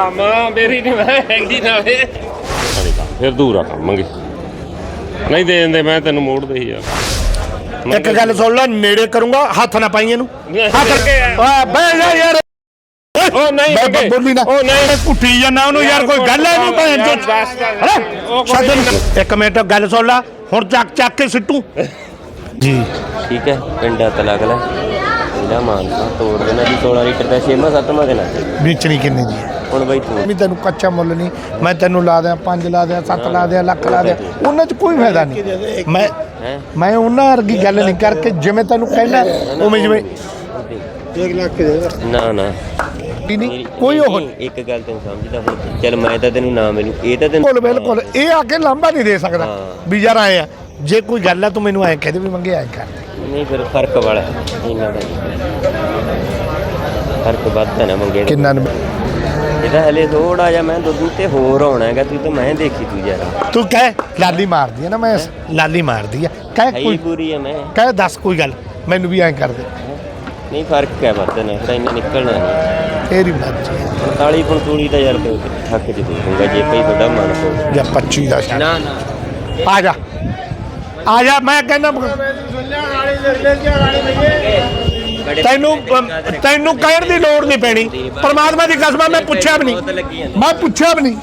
ਕੰਮ ਮੇਰੀ ਨਹੀਂ ਮੈਂ ਹੈਗੀ ਨਾਲੇ ਨਹੀਂ ਕੰਮ ਫਿਰ ਦੂਰ ਆ ਕੰਮ ਮੰਗੇ ਨਹੀਂ ਦੇ ਦਿੰਦੇ ਮੈਂ ਤੈਨੂੰ ਮੋੜ ਦੇ ਹੀ ਯਾਰ ਇੱਕ ਗੱਲ ਸੁਣ ਲੈ ਨੇੜੇ ਕਰੂੰਗਾ ਹੱਥ ਨਾ ਪਾਈ ਇਹਨੂੰ। ਹੱਥ ਲੱਗੇ ਆ। ਓਏ ਬਹਿ ਜਾ ਯਾਰ ਉਹ ਨਹੀਂ ਬੈ-। ਬੋਲੀ ਨਾ। ਉਹ ਨਹੀਂ। ਪੁੱਠੀ ਜਾਂ ਨਾ ਉਹਨੂੰ ਯਾਰ ਕੋਈ ਗੱਲ ਹੈ ਨਹੀਂ ਭੈਣ ਯਾਰ, ਚੋ ਬਸ। ਕਰ। ਹੈਂ? ਉਹ ਕੋਈ ਛੱਡ ਇੱਕ ਮਿੰਟ ਗੱਲ ਸੁਣ ਲੈ। ਹੁਣ ਚੱਕ ਚੱਕ ਕੇ ਸਿੱਟੂ। ਜੀ। ਠੀਕ ਹੈ ਪਿੰਡਾ ਤਲਗਲਾ ਇਹਦਾ ਮਾਨਸਾ ਤੋੜ ਦੇਣਾ ਜੀ 16 ਲੀਟਰ ਦਾ ਛੇਵਾਂ ਸੱਤਵਾਂ ਦੇਣਾ ਵੇਚਣੀ ਕਿੰਨੇ ਦੀ ਹੈ? ਹੁਣ ਬਈ ਤੂੰ। ਵੀ ਤੈਨੂੰ ਕੱਚਾ ਮੁੱਲ ਨਹੀਂ ਮੈਂ ਤੈਨੂੰ ਲਾ ਦਿਆਂ 5 ਲਾ ਦਿਆਂ 7 ਲਾ ਦਿਆਂ ਲੱਖ ਲਾ ਦਿਆਂ ਉਹਨਾਂ 'ਚ ਕੋਈ ਫਾਇਦਾ ਨਹੀਂ। ਮੈਂ ਮੈਂ ਉਹਨਾਂ ਵਰਗੀ ਗੱਲ ਨਹੀਂ ਕਰਕੇ ਜਿਵੇਂ ਤੈਨੂੰ ਕਹਿਣਾ ਉਵੇਂ ਜਿਵੇਂ ਨਾ ਨਾ। ਹੀ ਨਹੀਂ ਕੋਈ ਉਹ ਨਹੀਂ, ਇੱਕ ਗੱਲ ਤੈਨੂੰ ਸਮਝਦਾ ਹੁਣ ਚੱਲ ਮੈਂ ਤਾਂ ਤੈਨੂੰ ਨਾ ਮਿਲੂ ਇਹ ਤਾਂ ਤੈਨੂੰ ਬਿਲਕੁਲ ਬਿਲਕੁਲ ਇਹ ਆ ਕੇ ਲਾਂਭਾ ਨਹੀਂ ਦੇ ਸਕਦਾ। ਵੀ ਯਾਰ ਆਏ ਆ ਜੇ ਕੋਈ ਗੱਲ ਹੈ ਤੂੰ ਮੈਨੂੰ ਐਂ ਕਹਦੇ ਵੀ ਮੰਗੇ ਐਂ ਕਰ। ਨਹੀਂ ਫਿਰ ਫ਼ਰਕ ਵਾਲਾ ਇੰਨਾ ਦਾ। ਫ਼ਰਕ ਵੱਧਦਾ ਨਾ ਮੰਗੇ। ਦਾ। ਕਿੰਨਾ ਨੂੰ ਇਹਦਾ ਹਲੇ ਥੋੜਾ ਜਿਹਾ ਮੈਂ ਦੁੱਧ ਤੇ ਹੋਰ ਆਉਣਾ ਹੈਗਾ ਤੂੰ ਤਾਂ ਮੈਂ ਦੇਖੀ ਤੂੰ ਜਰਾ। ਤੂੰ ਕਹਿ ਲਾਲੀ ਮਾਰਦੀ ਆ ਨਾ ਮੈਂ ਲਾਲੀ ਮਾਰਦੀ ਆ। ਕਹਿ ਕੋਈ ਪੂਰੀ ਹੈ ਮੈਂ। ਕਹਿ ਦੱਸ ਕੋਈ ਗੱਲ ਮੈਨੂੰ ਵੀ ਐਂ ਕਰ ਦੇ। ਨਹੀਂ ਫ਼ਰਕ ਹੈ ਵੱਧਣਾ ਫਿਰ ਇੰਨਾ ਨਿਕਲਣਾ ਨਹੀਂ। ਤੇਰੀ ਮਰਜ਼ੀ ਹੈ। 45 45 ਤਾਂ ਯਾਰ ਤੇ ਥੱਕ ਚ ਦੂੰਗਾ ਜੇ ਭਈ ਵੱਡਾ ਮਨ ਕੋ ਜਾਂ 25 ਦਾ ਸ਼ਾਇਦ। ਨਾ ਨਾ। ਆ ਜਾ। ਆ ਜਾ ਮੈਂ ਕਹਿੰਦਾ ਤੈਨੂੰ ਤੈਨੂੰ ਕਹਿਣ ਦੀ ਲੋੜ ਨਹੀਂ ਪੈਣੀ। ਪਰਮਾਤਮਾ ਦੀ ਕਸਮ ਆ, ਮੈਂ ਪੁੱਛਿਆ ਵੀ ਨਹੀਂ। ਮੈਂ ਪੁੱਛਿਆ ਵੀ ਨਹੀਂ।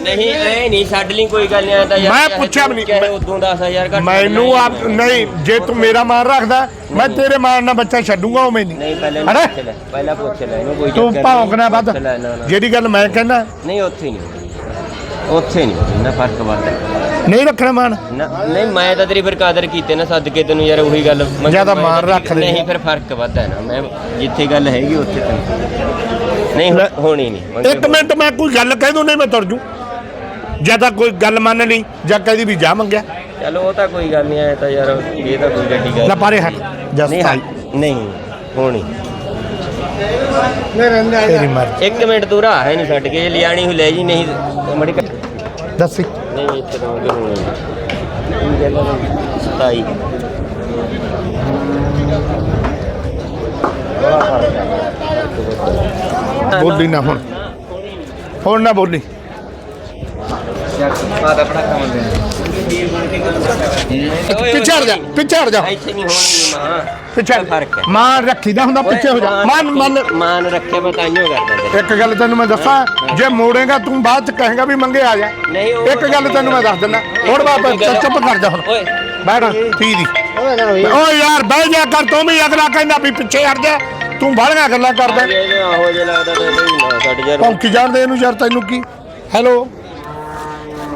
ਨਹੀਂ ਐ ਨਹੀਂ ਛੱਡ ਲਈ ਕੋਈ ਗੱਲ ਨਹੀਂ ਆਂਦਾ ਯਾਰ ਮੈਂ ਪੁੱਛਿਆ ਵੀ ਨਹੀਂ। ਉਦੋਂ 10000 ਘੱਟ ਮੈਨੂੰ ਆਪ ਨਹੀਂ। ਜੇ ਤੂੰ ਮੇਰਾ ਮਾਨ ਰੱਖਦਾ ਮੈਂ ਤੇਰੇ ਮਾਨ ਨਾਲ ਬੱਚਾ ਛੱਡੂਗਾ ਉਵੇਂ ਨਹੀਂ। ਨਹੀਂ ਪਹਿਲਾਂ? ਪੁੱਛ ਲੈ ਪਹਿਲਾਂ ਪੁੱਛ ਲੈ ਇਹਨੂੰ ਕੋਈ ਤੂੰ ਭੌਂਕਣਾ ਵੱਧ। ਨਾ, ਨਾ। ਜਿਹੜੀ ਗੱਲ ਮੈਂ ਕਹਿੰਦਾ ਨਹੀਂ ਉੱਥੇ ਨਹੀਂ ਉੱਥੇ ਨਹੀਂ ਇੰਨਾ ਫ਼ਰਕ ਵੱਧਦਾ ਨਹੀਂ ਰੱਖਣਾ ਮਾਨ? ਨਾ ਨਹੀਂ ਮੈਂ ਤਾਂ ਤੇਰੀ ਫਿਰ ਕਾਦਰ ਕੀਤੇ ਨਾ ਸਦਕੇ ਤੈਨੂੰ ਯਾਰ ਉਹੀ ਗੱਲ। ਮੈਂ- ਜ਼ਿਆਦਾ ਮੈਂ ਮਾਣ ਤਾਂ ਰੱਖ ਦੇ। ਨਹੀਂ ਫਿਰ ਫ਼ਰਕ ਵੱਧਦਾ ਨਾ। ਮੈਂ ਜਿੱਥੇ ਗੱਲ ਹੈਗੀ ਉੱਥੇ ਤੈਨੂੰ। ਨਹੀਂ ਲੈ। ਹੋਣੀ ਨਹੀਂ। ਇੱਕ ਮਿੰਟ ਮੈਂ ਕੋਈ ਗੱਲ ਕਹਿ ਦੂੰ ਨਹੀਂ ਮੈਂ ਤੁਰ ਜੂ। ਜਾਂ ਤਾਂ ਕੋਈ ਗੱਲ ਮੰਨ ਲਈ ਜਾਂ ਕਹਦੀ ਵੀ ਜਾ ਮੰਗਿਆ। ਚਲੋ ਉਹ ਤਾਂ ਕੋਈ ਗੱਲ ਨਹੀਂ ਆਇਆ ਤਾਂ ਯਾਰ ਇਹ ਤਾਂ ਕੋਈ ਗੱਡੀ ਗੱਲ ਲੈ ਪਾਰੇ ਹਟ ਜਸ ਨਹੀਂ ਭਾਈ ਨਹੀਂ ਹੋਣੀ। ਤੇਰੀ ਮਰਜ਼ੀ। ਇੱਕ ਮਿੰਟ ਤੂੰ ਰਾਹ ਹੈ ਨਹੀਂ ਛੱਡ ਕੇ ਜੇ ਲਿਆਣੀ ਹੋ ਲੈ ਜੀ ਨਹੀਂ ਮੜੀ ਦੱਸੀ। ਨਹੀਂ ਇੱਥੇ ਤਾਂ ਉਹਦੇ ਹੋਣੀ ਨਹੀਂ ਗੱਲ ਹੈ। 27 ਬੋਲੀ ਨਾ ਹੁਣ। ਹੁਣ ਨਾ ਬੋਲੀ। ਪਿੱਛੇ ਹਟ ਜਾ ਪਿੱਛੇ ਹਟ ਜਾ। ਇੱਥੇ ਨਹੀਂ ਹੋਣੀ ਮਾਂ। ਪਿੱਛੇ ਹਟ। ਫ਼ਰਕ ਹੈ। ਮਾਨ ਰੱਖੀ ਦਾ ਹੁੰਦਾ ਪਿੱਛੇ ਹੋ ਜਾ। ਮਨ। ਮਨ ਮਾਨ ਰੱਖੇ ਬਤਾਈਓ ਕਰਦਾ ਇੱਕ ਗੱਲ ਤੈਨੂੰ ਮੈਂ ਦੱਸਾਂ ਜੇ ਮੋੜੇਗਾ ਤੂੰ ਬਾਅਦ ਚ ਕਹੇਗਾ ਵੀ ਮੰਗੇ ਆ ਜਾ। ਨਹੀਂ ਉਹ ਇੱਕ ਗੱਲ ਤੈਨੂੰ ਮੈਂ ਦੱਸ ਦਿੰਦਾ। ਹੁਣ ਬਾਬਾ ਚੁੱਪ ਕਰ ਜਾ ਹੁਣ। ਓਏ। ਬੈਠ ਠੀਕ ਦੀ ਓ ਯਾਰ ਬਹਿ ਜਾ ਕਰ ਤੂੰ ਵੀ ਅਗਲਾ ਕਹਿੰਦਾ ਵੀ ਪਿੱਛੇ ਹਟ ਜਾ। ਤੂੰ ਬਾਹਲੀਆਂ ਗੱਲਾਂ ਕਰਦਾ। ਇਹ ਜੇ ਲੱਗਦਾ ਤੇ ਨਾ ਜਾਣਦੇ ਇਹਨੂੰ ਯਾਰ ਤੈਨੂੰ ਕੀ? ਹੈਲੋ ਹਣ ਬਦਲੀ ਜੇ ਵੀ ਬਣ ਕੇ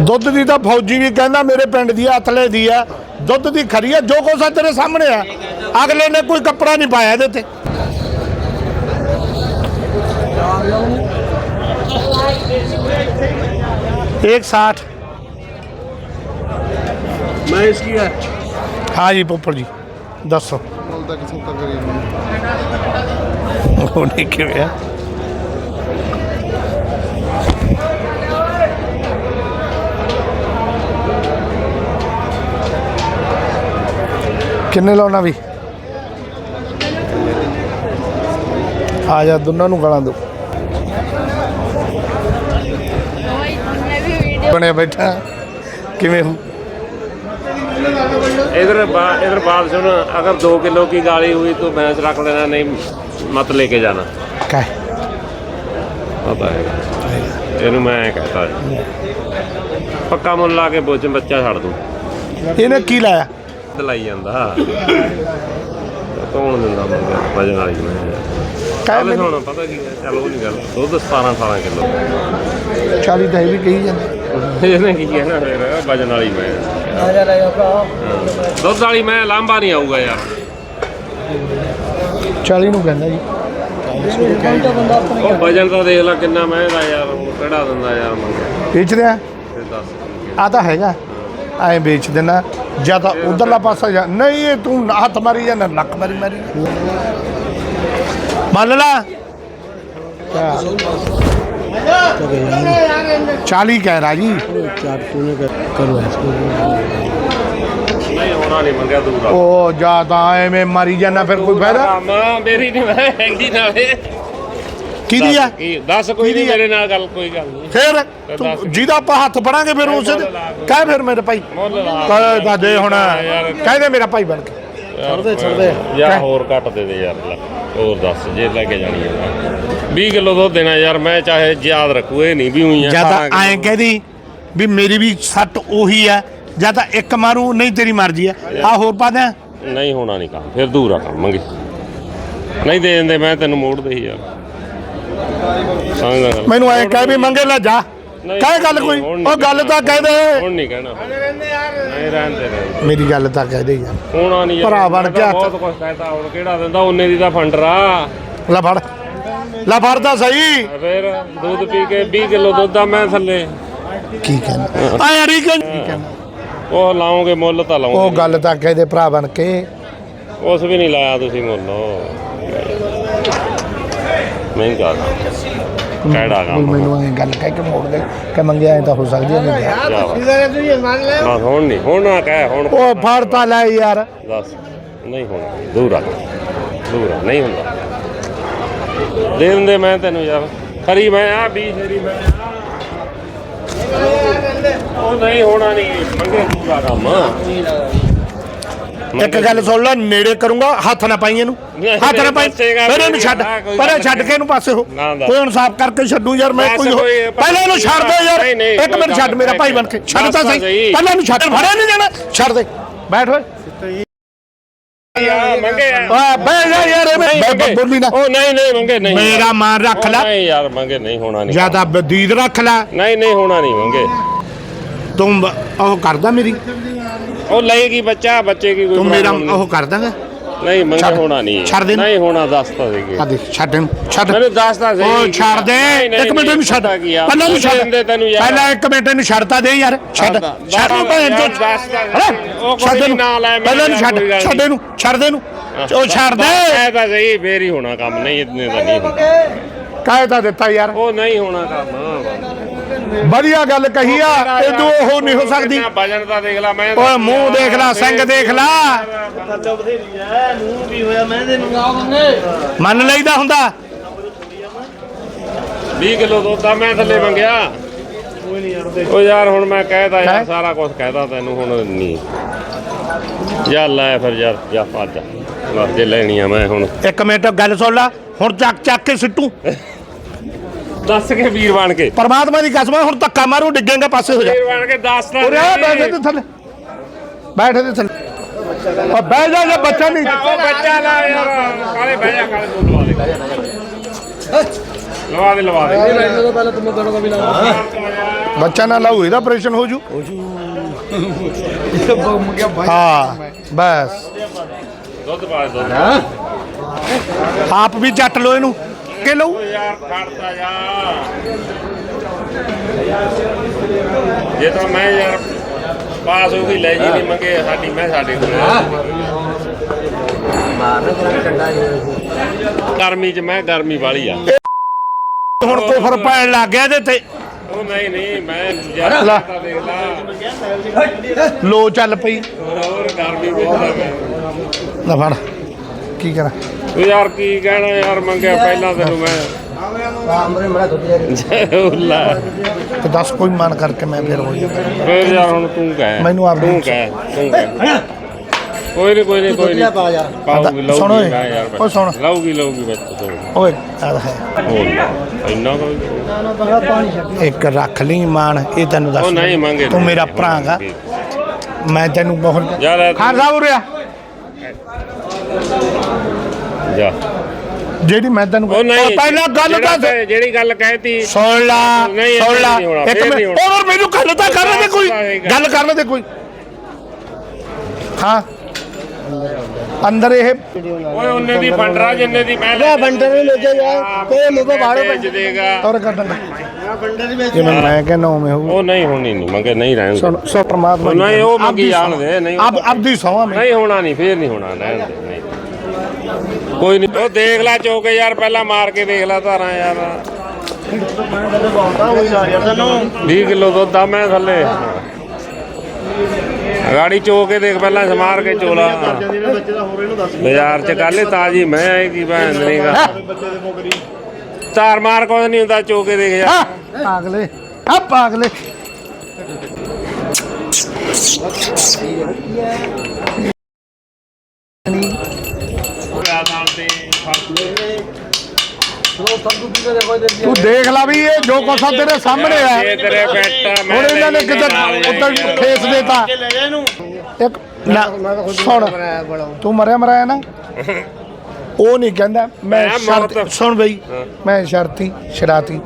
ਦੁੱਧ ਦੀ ਤਾਂ ਫੌਜੀ ਵੀ ਕਹਿੰਦਾ ਮੇਰੇ ਪਿੰਡ ਦੀ ਆ, ਅਤਲੇ ਦੀ ਆ ਦੁੱਧ ਦੀ ਖਰੀ ਆ ਜੋ ਕੁਛ ਆ ਤੇਰੇ ਸਾਹਮਣੇ ਆ ਅਗਲੇ ਨੇ ਕੋਈ ਕੱਪੜਾ ਨਹੀਂ ਪਾਇਆ ਇਹਦੇ ਤੇ एक साठ मैं इसकी है हाँ जी पोपड़ जी दसो ਉਹਨੇ ਕਿਵੇਂ ਆ ਕਿੰਨੇ ਲਾਉਣਾ ਵੀ ਆ ਜਾ ਦੋਨਾਂ ਨੂੰ ਗਾਲਾਂ ਦੋ ਬਣਿਆ ਬੈਠਾ ਕਿਵੇਂ ਹੋ इधर बा, इधर बात सुन अगर दो किलो की गाड़ी हुई तो भैंस रख लेना नहीं मत लेके जाना ਕਾਹ ਪਤਾ ਹੈ ਇਹਨੂੰ ਮੈਂ ਐਂ ਕਹਤਾ ਪੱਕਾ ਮੁੱਲ ਲਾ ਕੇ ਬੋਝ ਬੱਚਾ ਛੱਡ ਦੂੰ ਇਹਨੇ ਕੀ ਲਾਇਆ ਦਲਾਈ ਜਾਂਦਾ। ਕੌਣ ਦਿੰਦਾ ਮੰਗਿਆ ਵਜਨ ਵਾਲੀ ਮੈਂ। ਕਾਹ ਹੁਣ ਪਤਾ ਕੀ ਹੈ ਚੱਲ ਉਹ ਨਹੀਂ ਗੱਲ। ਦੁੱਧ 17 18 ਕਿਲੋ। 40 ਤਾਂ ਇਹ ਵੀ ਕਹੀ ਜਾਂਦੇ। ਇਹਨੇ ਕੀ ਕਹਿਣਾ ਫਿਰ ਵਜਨ ਵਾਲੀ ਮੈਂ। ਆ ਜਾ ਲੈ ਦੁੱਧ ਵਾਲੀ ਮੈਂ ਲਾਂਬਾ ਨਹੀਂ ਆਊਗਾ ਯਾਰ। 40 ਨੂੰ ਕਹਿੰਦਾ ਜੀ। ਉਹ ਵਜਨ ਤਾਂ ਦੇਖ ਲੈ ਕਿੰਨਾ ਮਹਿੰਗਾ ਯਾਰ ਕਿਹੜਾ ਦਿੰਦਾ ਯਾਰ ਮੰਗਿਆ ਵੇਚ ਰਿਹਾ? ਆ ਤਾਂ ਹੈਗਾ। ਐਂ ਵੇਚ ਦੇਣਾ ਜਾਂ ਤਾਂ ਉਧਰਲਾ ਪਾਸਾ ਜਾ ਨਹੀਂ ਇਹ ਤੂੰ ਹੱਥ ਮਾਰੀ ਜਾਂ ਨਾ ਲੱਕ ਮਾਰੀ ਮਾਰੀ ਮੰਨ ਲਾ। 40 ਕਹਿ ਰਾਜੀ ਨਹੀਂ ਹੋਣਾ ਨਹੀਂ ਮੰਗਿਆ ਦੂਰ ਆ। ਉਹ ਜਾਂ ਤਾਂ ਐਵੇਂ ਮਾਰੀ ਕਿਹਦੀ ਆ? ਕੀ ਦੱਸ ਕੋਈ ਨਹੀਂ ਮੇਰੇ ਨਾਲ ਗੱਲ ਕੋਈ ਗੱਲ ਨਹੀਂ। ਫਿਰ ਤੂੰ ਜਿਹਦਾ ਆਪਾਂ ਹੱਥ ਫੜਾਂਗੇ ਫਿਰ ਉਸੇ ਦੇ ਕਹਿ ਫਿਰ ਮੇਰੇ ਭਾਈ। ਕਹਿ ਤਾਂ ਦੇ ਹੁਣ। ਯਾਰ। ਕਹਿ ਦੇ ਮੇਰਾ ਭਾਈ ਬਣ ਕੇ। ਛੱਡਦੇ ਛੱਡਦੇ। ਯਾਰ ਹੋਰ ਘੱਟ ਦੇ ਦੇ ਯਾਰ। ਹੋਰ ਦੱਸ ਜੇ ਲੈ ਕੇ ਜਾਣੀ ਹੈ 20 ਕਿਲੋ ਦੁੱਧ ਦੇਣਾ ਯਾਰ ਮੈਂ ਚਾਹੇ ਯਾਦ ਰੱਖੂ ਇਹ ਨਹੀਂ ਵੀ ਹੋਈ ਆ ਜਾਂ ਤਾਂ ਐਂ ਕਹਦੀ ਵੀ ਮੇਰੀ ਵੀ ਸੱਟ ਉਹੀ ਆ ਜਾਂ ਤਾਂ ਇੱਕ ਮਾਰੂ ਨਹੀਂ ਤੇਰੀ ਮਰਜ਼ੀ ਆ। ਆ ਹੋਰ ਪਾ ਦਿਆਂ। ਨਹੀਂ ਹੋਣਾ ਨਹੀਂ ਕੰਮ ਫਿਰ ਦੂਰ ਆ ਕੰਮ ਮੰਗੇ ਨਹੀਂ ਦੇ ਦਿੰਦੇ ਮੈਂ ਤੈਨੂੰ ਮੋੜ ਦੇ ਹੀ ਯਾਰ। ਸਮਝਦਾ ਗੱਲ ਮੈਨੂੰ ਐਂ ਕਹਿ ਵੀ ਮੰਗੇ ਲੈ ਜਾ। ਨਹੀਂ, ਕਹਿ ਗੱਲ ਕੋਈ। ਹੁਣ ਉਹ ਗੱਲ ਤਾਂ ਕਹਿ ਦੇ ਹੁਣ ਨਹੀਂ ਕਹਿਣਾ। ਨਹੀਂ ਰਹਿੰਦੇ ਰਹੇ ਮੇਰੀ ਗੱਲ ਤਾਂ ਕਹਿ ਦੇ ਯਾਰ ਹੋਣਾ ਨਹੀਂ ਯਾਰ ਭਰਾ ਬਣ ਕੇ ਹੱਥ- ਬਹੁਤ ਕੁਝ ਕਹਿਤਾ ਹੁਣ ਕਿਹੜਾ ਦਿੰਦਾ? ਉਹਨੇ ਦੀ ਤਾਂ ਫੰਡਰਾ ਲੈ ਫੜ। ਲੈ ਫੜ ਤਾਂ ਸਹੀ। ਫਿਰ ਦੁੱਧ ਪੀ ਕੇ 20 ਕਿਲੋ ਦੁੱਧ ਆ ਮੈਂ ਥੱਲੇ। ਕੀ ਕਹਿੰਦਾ ਆ ਯਾਰ ਇਹ ਕਹਿੰਦਾ ਉਹ ਲਾਉਂਗੇ ਮੁੱਲ ਤਾਂ ਉਹ ਲਾਉਂਗੇ ਗੱਲ ਤਾਂ ਕਹਿ ਦੇ ਭਰਾ ਬਣ ਕੇ। ਉਸ ਵੀ ਨਹੀਂ ਲਾਇਆ ਤੁਸੀਂ ਮੁੱਲ। ਨਹੀਂ ਕਹਦਾ ਕਿਹੜਾ ਹੁਣ ਕੰਮ ਮੈਨੂੰ ਐਂ ਗੱਲ ਕਹਿ ਕੇ ਮੋੜ ਦੇ ਕਿ ਮੰਗਿਆ ਐ ਤਾਂ ਹੋ ਸਕਦੀ ਹੈ ਨਹੀਂ ਬਸ ਹੁਣ ਨਹੀਂ ਹੁਣ ਨਾ ਕਹਿ ਹੁਣ ਉਹ ਫੜ ਤਾਂ ਲੈ ਯਾਰ। ਦੱਸ ਨਹੀਂ ਹੋਣਾ ਦੂਰ ਆ। ਦੂਰ ਆ ਨਹੀਂ ਹੁੰਦਾ। ਦੇ ਦਿੰਦੇ ਮੈਂ ਤੈਨੂੰ ਯਾਰ। ਖਰੀ ਮੈਂ ਆ ਵੀ ਖਰੀ ਮੈਂ ਆਹ। ਉਹ ਨਹੀਂ ਹੋਣਾ ਨਹੀਂ ਮੰਗੇ ਪੂਰਾ ਕੰਮ। ਇੱਕ ਗੱਲ ਸੁਣ ਲੈ ਨੇੜੇ ਕਰੂੰਗਾ ਹੱਥ ਨਾ ਪਾਈ ਇਹਨੂੰ। ਹੱਥ ਨਾ ਪਾਈ ਫਿਰ ਇਹਨੂੰ ਛੱਡ ਪਰੇ ਗੱਲ ਛੱਡ ਕੇ ਇਹਨੂੰ ਪਾਸੇ ਹੋ। ਕੋਈ ਇਨਸਾਫ ਕਰਕੇ ਛੱਡੂ ਯਾਰ ਮੈਂ ਕੋਈ ਪਹਿਲਾਂ ਇਹਨੂੰ ਛੱਡ ਦੇ ਯਾਰ। ਇੱਕ ਮਿੰਟ ਛੱਡ ਮੇਰਾ ਭਾਈ। ਬਣ ਕੇ। ਛੱਡ ਤਾਂ ਸਹੀ। ਪਹਿਲਾਂ ਇਹਨੂੰ ਛੱਡ ਫੜਿਆ ਨਹੀਂ ਜਾਣਾ। ਛੱਡ ਦੇ। ਬੈਠ ਓਏ। ਯਾਰ ਮੰਗੇ ਯਾਰ। ਆ ਬਹਿ ਜਾ ਯਾਰ ਐਵੇਂ ਨਹੀਂ ਬ- ਮੰਗੇ। ਬ- ਬੋਲੀ ਨਾ। ਉਹ ਨਹੀਂ ਨਹੀਂ ਮੰਗੇ ਨਹੀਂ। ਮੇਰਾ ਮਾਨ ਰੱਖ ਲੈ। ਨਹੀਂ ਯਾਰ ਮੰਗੇ ਨਹੀਂ ਹੋਣਾ ਨਹੀਂ ਜ਼ਿਆਦਾ ਬਦੀਦ ਰੱਖ ਲੈ। ਨਹੀਂ ਨਹੀਂ ਹੋਣਾ ਨਹੀਂ ਮੰਗੇ। ਤੂੰ ਉਹ ਕਰਦਾ ਮੇਰੀ। ਉਹ ਲਏਗੀ ਬੱਚਾ ਬੱਚੇ ਕੀ ਕੋਈ ਤੂੰ ਮੇਰਾ problem ਨਹੀਂ। ਉਹ ਕਰ ਦਾਂਗਾ। ਨਹੀਂ ਮੰਗੇ ਛੱਡ- ਹੋਣਾ ਨਹੀਂ। ਛੱਡ ਦੇ। ਨਹੀਂ ਹੋਣਾ ਦੱਸ ਤਾਂ ਦੇਗੇ ਆ ਦੇਖ ਛੱਡ ਇਹਨੂੰ ਛੱਡ। ਮੈਨੂੰ ਦੱਸ ਤਾਂ ਸਹੀ ਉਹ ਛੱਡ ਦੇ। ਨਹੀਂ, ਨਹੀਂ, ਇੱਕ ਮਿੰਟ ਇਹਨੂੰ ਛੱਡ। ਪਤਾ ਕੀ ਆ, ਪਹਿਲਾਂ ਇਹਨੂੰ ਛੱਡ। ਦਿੰਦੇ ਤੈਨੂੰ ਯਾਰ। ਪਹਿਲਾਂ ਇੱਕ ਮਿੰਟ ਇਹਨੂੰ ਛੱਡ ਤਾਂ ਦੇ ਯਾਰ। ਛੱਡ। ਛੱਡ ਨੂੰ ਭੈਣ। ਦੱਸ ਤਾਂ? ਉਹ ਕੋਈ ਛੱਡ ਇਹਨੂੰ। ਨਾ ਲੈ, ਪਹਿਲਾਂ ਇਹਨੂੰ ਮੇਰਾ ਛੱਡ। ਕੋਈ ਗੱਲ ਛੱਡ ਨਹੀਂ। ਇਹਨੂੰ। ਛੱਡ ਦੇ ਇਹਨੂੰ। ਉਹ ਛੱਡ ਦੇ। ਐ ਤਾਂ ਸਹੀ ਫੇਰ ਹੀ ਹੋਣਾ ਕੰਮ। ਨਹੀਂ ਇਤਨੇ ਤਾਂ ਨਹੀਂ ਹੁੰਦਾ ਕਾਹ ਤਾਂ ਦਿੱਤਾ ਯਾਰ। ਉਹ ਨਹੀਂ ਹੋਣਾ ਕੰਮ। ਵਧੀਆ ਗੱਲ ਕਹੀ ਆ ਇਦੋਂ ਉਹ ਨਹੀਂ ਹੋ ਸਕਦੀ। ਵਜਨ ਤਾਂ ਦੇਖ ਲੈ ਮੈਂ ਓਏ ਮੂੰਹ ਦੇਖ ਲੈ ਸਿੰਘ ਦੇਖ ਲੈ। ਮੰਨ। ਲਈਦਾ ਹੁੰਦਾ। 20 ਕਿਲੋ ਦੁੱਧ ਆ ਮੈਂ ਥੱਲੇ ਮੰਗਿਆ। ਉਹ ਯਾਰ ਹੁਣ ਮੈਂ ਕਹਿਤਾ ਹੈਂ? ਯਾਰ ਸਾਰਾ ਕੁਝ ਕਹਿਤਾ ਤੈਨੂੰ ਹੁਣ ਨਹੀਂ ਜਾ ਲੈ ਫਿਰ ਯਾਰ ਜਾ ਭੱਜ। ਬਸ ਜੇ ਲੈਣੀ ਆ ਮੈਂ ਹੁਣ। ਇੱਕ ਮਿੰਟ ਗੱਲ ਸੁਣ ਲੈ। ਹੁਣ ਚੱਕ ਚੱਕ ਕੇ ਸਿੱਟੂ। ਦੱਸ ਕੇ ਵੀਰ ਬਣ ਕੇ। ਪਰਮਾਤਮਾ ਦੀ ਕਸਮ ਆ, ਹੁਣ ਧੱਕਾ ਮਾਰੂ ਡਿੱਗੇਗਾ ਪਾਸੇ ਹੋ ਜਾ। ਵੀਰ ਬਣ ਕੇ ਦੱਸ ਤਾਂ ਉਰੇ ਆ ਬੈਠ ਤੇ ਥੱਲੇ। ਬੈਠ ਤੇ ਥੱਲੇ। ਉਹ ਬਹਿ ਜਾ ਜੇ ਬੱਚਾ ਨਹੀਂ। ਉਹ ਬੱਚਾ ਲਾ ਯਾਰ। ਕਾਲੇ ਬਹਿ ਜਾ ਕਾਲੇ ਦੁੱਧ ਲਵਾ ਦੇ। ਲਵਾ ਦੇ ਲਵਾ ਦੇ। ਬੱਚਾ ਨਾ ਲਾਉ ਇਹਦਾ ਆਪਰੇਸ਼ਨ ਹੋ ਜੂ। ਹਾਂ ਬਸ। ਦੁੱਧ ਪਾ ਦੇ ਦੁੱਧ। ਆਪ ਵੀ ਜੱਟ ਲੋ ਇਹਨੂੰ। ਕਿ ਲਊ? ਯਾਰ ਖੜਤਾ ਜਾ। ਜੇ ਤਾਂ ਮੈਂ ਯਾਰ ਪਾਸ ਹੋ ਗਈ ਲੈ ਜੀ ਨਹੀਂ ਮੰਗੇ ਸਾਡੀ ਮੈਂ ਸਾਡੇ ਕੋਲ ਗਰਮੀ ਚ ਮੈਂ ਗਰਮੀ ਵਾਲੀ ਆ। ਹੁਣ ਕੋਫਰ ਪੈਣ ਲੱਗ ਗਿਆ ਇਹਦੇ ਤੇ। ਉਹ ਨਹੀਂ ਨਹੀਂ ਮੈਂ। ਤਾਂ ਦੇਖ ਲਾ। ਲੋ ਚੱਲ ਪਈ। ਹੋਰ ਗਰਮੀ ਵਿੱਚ ਲੈ ਫੜ। ਕੀ ਕਰਾਂ? ਯਾਰ ਕੀ ਕਹਿਣਾ ਯਾਰ ਮੰਗਿਆ ਪਹਿਲਾਂ ਤੈਨੂੰ ਮੈਂ। ਤੇ ਦੱਸ ਕੋਈ ਮਨ ਕਰਕੇ ਮੈਂ ਫਿਰ ਹੋ ਜਾ ਫੇਰ ਯਾਰ ਹੁਣ ਤੂੰ ਕਹਿ। ਮੈਨੂੰ ਆਪ ਤੂੰ ਕਹਿ ਤੂੰ ਕਹਿ। ਕੋਈ ਨਹੀਂ ਕੋਈ ਨਹੀਂ ਕੋਈ ਨਹੀਂ ਪਾਉਗੀ ਲਊਗੀ ਸੁਣ ਮੈਂ ਯਾਰ ਓਏ ਸੁਣ। ਲਊਗੀ ਲਊਗੀ ਸੁਣ। ਓਏ ਆ ਹੈ। ਇੰਨਾ ਕੋਈ ਇੱਕ ਰੱਖ ਲਈ ਮਾਨ ਇਹ ਤੈਨੂੰ ਦੱਸ ਉਹ ਨਹੀਂ ਮੰਗੇ। ਤੂੰ ਮੇਰਾ ਭਰਾ ਗਾ ਮੈਂ ਤੈਨੂੰ ਬਹੁਤ ਯਾਰ ਖਾਨ ਸਾਹਿਬ ਉਰਿਆ ਜਾ। ਜਿਹੜੀ ਮੈਂ ਤੈਨੂੰ ਉਹ ਨਹੀਂ ਪਹਿਲਾਂ ਗੱਲ ਜਿਹੜਾ ਤਾਂ ਜਿਹੜੀ ਗੱਲ ਕਹਿਤੀ। ਸੁਣ ਲਾ ਨਹੀਂ, ਇਹ ਸੁਣ ਲਾ। ਨਹੀਂ ਹੋਣਾ, ਇੱਕ ਫੇਰ ਨਹੀਂ ਮਿੰਟ ਹੋਣਾ। ਹੋਰ ਮੈਨੂੰ ਗੱਲ ਤਾਂ ਕਰਨ ਦੇ ਕੋਈ ਗੱਲ- ਕਰਨ ਦੇ ਕੋਈ। ਹਾਂ। ਅੰਦਰ ਇਹ ਓਏ ਉਹਨੇ ਦੀ ਫੰਡਰਾ ਜਿੰਨੇ ਦੀ ਮੈਂ ਇਹ ਬੰਡਰ ਵੀ ਵੇਚੇ ਜਾਏ ਕੋਈ ਮੁੱਖ ਬਾੜੋ ਵੇਚ ਦੇਗਾ? ਔਰ ਕੱਢਣ ਜਿਵੇਂ ਮੈਂ ਕਹਿੰਦਾ ਉਵੇਂ ਹੋਊ। ਉਹ ਨਹੀਂ ਹੋਣੀ ਨਹੀਂ ਮੰਗੇ ਨਹੀਂ ਰਹਿਣ ਦੇ। ਸੁਣ ਸੋ ਪ੍ਰਮਾਤਮਾ ਨਹੀਂ ਉਹ। ਮੰਗੀ ਜਾਣ ਦੇ ਨਹੀਂ ਅਬ ਅਬ ਦੀ ਸੌਂ ਮੈਂ। ਨਹੀਂ ਹੋਣਾ ਨਹੀਂ ਫੇਰ ਨਹੀਂ ਹੋਣਾ ਰਹਿਣ ਦੇ। ਨਹੀਂ ਕੋਈ ਨਹੀਂ। ਉਹ ਦੇਖ ਲੈ ਚੋਕੇ ਯਾਰ, ਪਹਿਲਾਂ ਮਾਰ ਕੇ ਦੇਖ ਲੈ ਧਾਰਾਂ ਯਾਰ। 20 ਕਿਲੋ ਦੁੱਧ ਆ ਮੈਂ ਥੱਲੇ। ਗਾੜੀ ਚੋ ਕੇ ਦੇਖ, ਪਹਿਲਾਂ ਸਮਾਰ ਕੇ ਚੋਲਾ। ਬਾਜ਼ਾਰ ਚ ਕੱਲ ਤਾਜੀ, ਮੈਂ ਆਏਗੀ ਕੀ ਭੈਣ ਨਹੀਂਗਾ ਧਾਰ ਮਾਰ ਕੋਈ ਨਹੀਂ ਹੁੰਦਾ, ਚੋ ਕੇ ਦੇਖ ਯਾਰ। ਪਾਗਲੇ। ਆ ਪਾਗਲੇ। ਤੂੰ ਦੇਖ ਲੈ ਵੀ ਇਹ ਜੋ ਕੁਛ ਆ ਤੇਰੇ ਸਾਹਮਣੇ ਆ। ਤੇਰੇ ਹੁਣ ਇਹਨਾਂ ਨੇ ਕਿਤੇ ਉੱਧਰ ਫੇਸ ਦੇਤਾ ਇੱਕ ਨਾ ਸੁਣ। ਤੂੰ ਮਰਿਆ ਮਰਾਇਆ ਨਾ। ਉਹ ਨਹੀਂ ਕਹਿੰਦਾ ਮੈਂ ਸ਼ਰਤ ਸੁਣ ਬਈ ਮੈਂ ਸ਼ਰਤੀ ਸ਼ਰਾਤੀ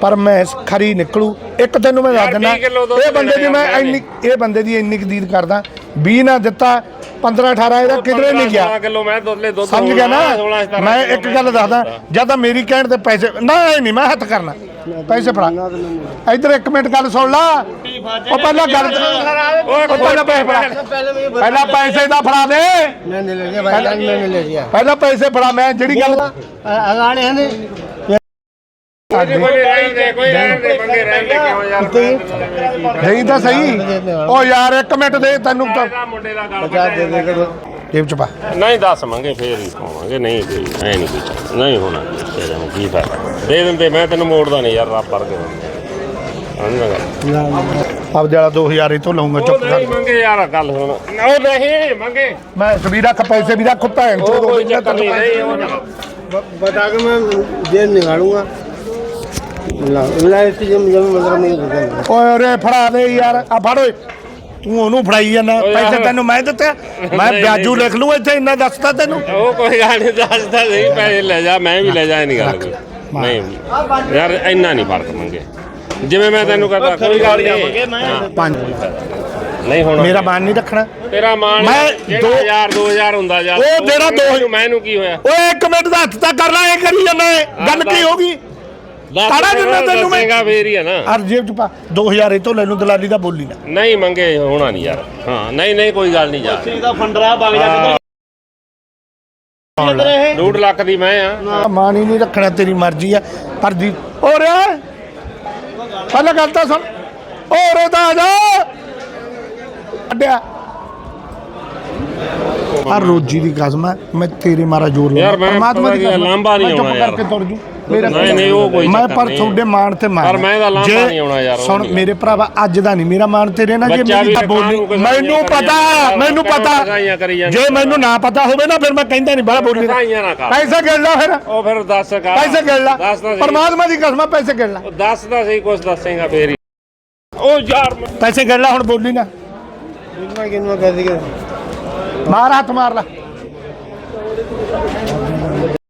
ਪਰ ਮੈਂ ਖਰੀ ਨਿਕਲੂ। ਇੱਕ ਤੈਨੂੰ ਮੈਂ ਦੱਸ ਦਿੰਦਾ 20 ਕਿੱਲੋ ਦੁੱਧ ਇਹ ਬੰਦੇ ਦੀ ਮੈਂ ਇੰਨੀ ਇਹ ਬੰਦੇ ਦੀ ਇੰਨੀ ਕਦੀਰ ਕਰਦਾ। 20 ਨਾ ਦਿੱਤਾ 15 18 ਇਹਦਾ ਕਿਧਰੇ ਨਹੀਂ ਗਿਆ। 15 ਕਿਲੋ ਮੈਂ ਦੁੱਧ ਲੈ ਦੁੱਧ ਸਮਝ ਗਿਆ ਨਾ? ਮੈਂ ਇੱਕ ਗੱਲ ਦੱਸਦਾ ਜਾਂ ਤਾਂ ਮੇਰੀ ਕਹਿਣ ਤੇ ਪੈਸੇ ਨਾ ਇਹ ਨਹੀਂ ਮੈਂ ਹੱਥ ਕਰਨਾ। ਪੈਸੇ ਫੜਾ। ਇਧਰ ਇੱਕ ਮਿੰਟ ਗੱਲ ਸੁਣ ਲਾ। ਉਹ ਪਹਿਲਾਂ ਗੱਲ ਓਏ ਪਹਿਲਾਂ ਪੈਸੇ ਫੜਾ। ਪਹਿਲਾਂ ਪੈਸੇ ਦਾ ਫੜਾ ਦੇ। ਮੈਂ ਲੈ ਲਿਆ ਭਾਈ ਮੈਂ ਲੈ ਲਿਆ ਪਹਿਲਾਂ ਪੈਸੇ ਫੜਾ ਮੈਂ ਜਿਹੜੀ ਗੱਲ ਅਗਾਣੇ ਹੰਦੇ ਸਾਡੇ ਦੇਈ ਤਾਂ ਸਹੀ। ਉਹ ਯਾਰ 1 ਮਿੰਟ ਦੇ ਤੈਨੂੰ ਤਾਂ ਟੇਪ ਚ ਨਹੀਂ ਦੱਸ ਮੰਗੇ ਫੇਰ ਹੀ ਹੋਵਾਂਗੇ ਨਹੀਂ ਕੋਈ ਐ ਨਹੀਂ ਕੋਈ ਨਹੀਂ ਹੋਣਾ ਤੇਰੇ ਨੂੰ ਕੀ ਫਾਇਦਾ? ਦੇ ਦਿੰਦੇ ਮੈਂ ਤੈਨੂੰ ਮੋੜਦਾ ਨਹੀਂ ਯਾਰ ਰੱਬ ਵਰਗੇ ਆਪ ਜਿਹੜਾ 2000 ਇਹ ਤੋਂ ਲਵਾਂਗਾ ਚੁੱਪ ਕਰ। ਮੰਗੇ ਯਾਰ ਗੱਲ ਹੁਣ ਉਹ ਨਹੀਂ ਮੰਗੇ। ਮੈਂ ਵੀ ਰੱਖ ਪੈਸੇ ਵੀ ਰੱਖ ਭੈਣ ਚੋਦ ਕੋਈ ਚੱਕਰ ਨਹੀਂ ਬਤਾ ਕੇ ਮੈਂ ਜੇ ਨਿਕਾਲੂਗਾ। ਓਏ ਓਰੇ ਫੜਾ ਦੇ ਯਾਰ। ਆ ਫੜ ਓਏ। ਤੂੰ ਉਹਨੂੰ ਫੜਾਈ ਜਾਂਦਾ। ਪੈਸੇ ਯਾਰ। ਤੈਨੂੰ ਮੈਂ ਦਿੱਤੇ। ਮੈਂ ਵਿਆਜੂ। ਲਿਖ ਲੂੰ ਇੱਥੇ ਇੰਨਾ ਦੱਸਤਾ ਤੈਨੂੰ। ਉਹ ਕੋਈ ਗੱਲ ਨਹੀਂ ਦੱਸਦਾ ਨਹੀਂ ਪੈਸੇ ਲੈ ਜਾ ਮੈਂ ਵੀ ਲੈ ਜਾ ਇਹ ਨਹੀਂ। ਗੱਲ ਕੋਈ ਨਹੀਂ ਯਾਰ ਇੰਨਾ ਨਹੀਂ ਫ਼ਰਕ ਮੰਗੇ। ਜਿਵੇਂ ਮੈਂ ਤੈਨੂੰ ਕਹਤਾ ਕੋਈ ਗੱਲ ਨਹੀਂ। ਹਾਂ, ਪੰਜ। ਨਹੀਂ ਹੋਣਾ ਮੇਰਾ ਮਾਨ ਨਹੀਂ ਰੱਖਣਾ। ਤੇਰਾ ਮਾਨ ਮੈਂ ਦੋ- 1000 2000 ਹੁੰਦਾ ਯਾਰ ਉਹ ਤੇਰਾ ਦੋ- ਮੈਨੂੰ- ਮੈਨੂੰ ਕੀ ਹੋਇਆ? ਓਏ ਇੱਕ ਮਿੰਟ ਦਾ ਹੱਥ ਤਾਂ ਕਰ ਲੈ ਇਹ ਕਰੀ ਜਾਂਦਾ ਗੱਲ ਕੀ ਹੋ ਗਈ? ਤਾੜਾ ਦਿੰਦਾ ਤੈਨੂੰ ਮੈਂ। ਦੱਸੇਗਾ ਫੇਰ ਆ ਨਾ। ਅਰ ਜੇਬ ਚ ਪਾ 2000 ਇਹ ਤੋਂ ਲੈ ਲੂ ਦਲਾਲੀ ਦਾ ਬੋਲੀ ਨਾ। ਨਹੀਂ ਮੰਗੇ ਹੋਣਾ ਨਹੀਂ ਯਾਰ। ਹਾਂ ਨਹੀਂ ਨਹੀਂ ਕੋਈ ਗੱਲ ਨਹੀਂ ਯਾਰ। ਤੁਸੀਂ ਦਾ ਫੰਡਰਾ ਵਗ ਜਾ ਕਿਧਰੇ ਡੂਢ ਲੱਖ ਦੀ ਮੈਂ ਆ। ਆਹ ਮਾਣ ਨਹੀਂ ਰੱਖਣਾ ਤੇਰੀ ਮਰਜ਼ੀ ਆ। ਪਰ ਦੀ ਓਰੇ ਪਹਿਲਾਂ ਗੱਲ ਤਾਂ ਸੁਣ। ਓਰੇ ਦਾ ਜਾ। ਅੱਡਿਆ। ਆ ਰੋਜੀ ਦੀ ਕਸਮ ਹੈ ਮੈਂ ਤੇਰੇ ਮਾਰਾ ਜੋਰ ਲਾ ਪਰਮਾਤਮਾ ਪਤਾ ਕੀ ਨਹੀਂ ਆਉਣਾ ਯਾਰ। ਕਰਕੇ ਤੁਰ ਜੂ। ਮੇਰਾ ਨਹੀਂ ਨਹੀਂ ਉਹ ਕੋਈ ਮੈਂ ਪਰ ਤੁਹਾਡੇ ਮਾਣ ਤੇ ਮਾਣ ਪਰ ਮੈਂ ਇਹਦਾ ਲਾਂਭਾ ਨਹੀਂ ਆਉਣਾ ਯਾਰ, ਸੁਣ ਮੇਰੇ ਭਰਾਵਾ ਅੱਜ ਦਾ ਨਹੀਂ ਮੇਰਾ ਮਾਣ ਤੇ ਰਹਿਣਾ ਜੇ ਮੇਰੀ ਵੀ ਬੋਲੀ ਮੈਨੂੰ ਪਤਾ ਮੈਨੂੰ ਪਤਾ। ਜੇ ਮੈਨੂੰ ਨਾ ਪਤਾ ਹੋਵੇ ਨਾ ਫਿਰ ਮੈਂ ਕਹਿੰਦਾ ਨਹੀਂ ਬੜਾ ਬੋਲੀ ਲਗਾਈਆਂ ਨਾ ਪੈਸੇ ਗਿਣ ਲਾ ਫਿਰ। ਉਹ ਫਿਰ ਦੱਸ ਕਾ ਪੈਸੇ ਗਿਣ ਲਾ। ਪਰਮਾਤਮਾ ਦੀ ਕਸਮ ਪੈਸੇ ਗਿਣ ਲਾ। ਦੱਸ ਤਾਂ ਸਹੀ ਕੁਝ ਦੱਸੇਗਾ ਫੇਰ ਹੀ। ਉਹ ਯਾਰ ਪੈਸੇ ਗੱਲ ਲਾ ਹੁਣ ਬੋਲੀ ਨਾ। ਕਿੰਨਾ ਕਿੰਨਾ ਮਾਰ ਹੱਥ ਮਾਰ ਲਾ।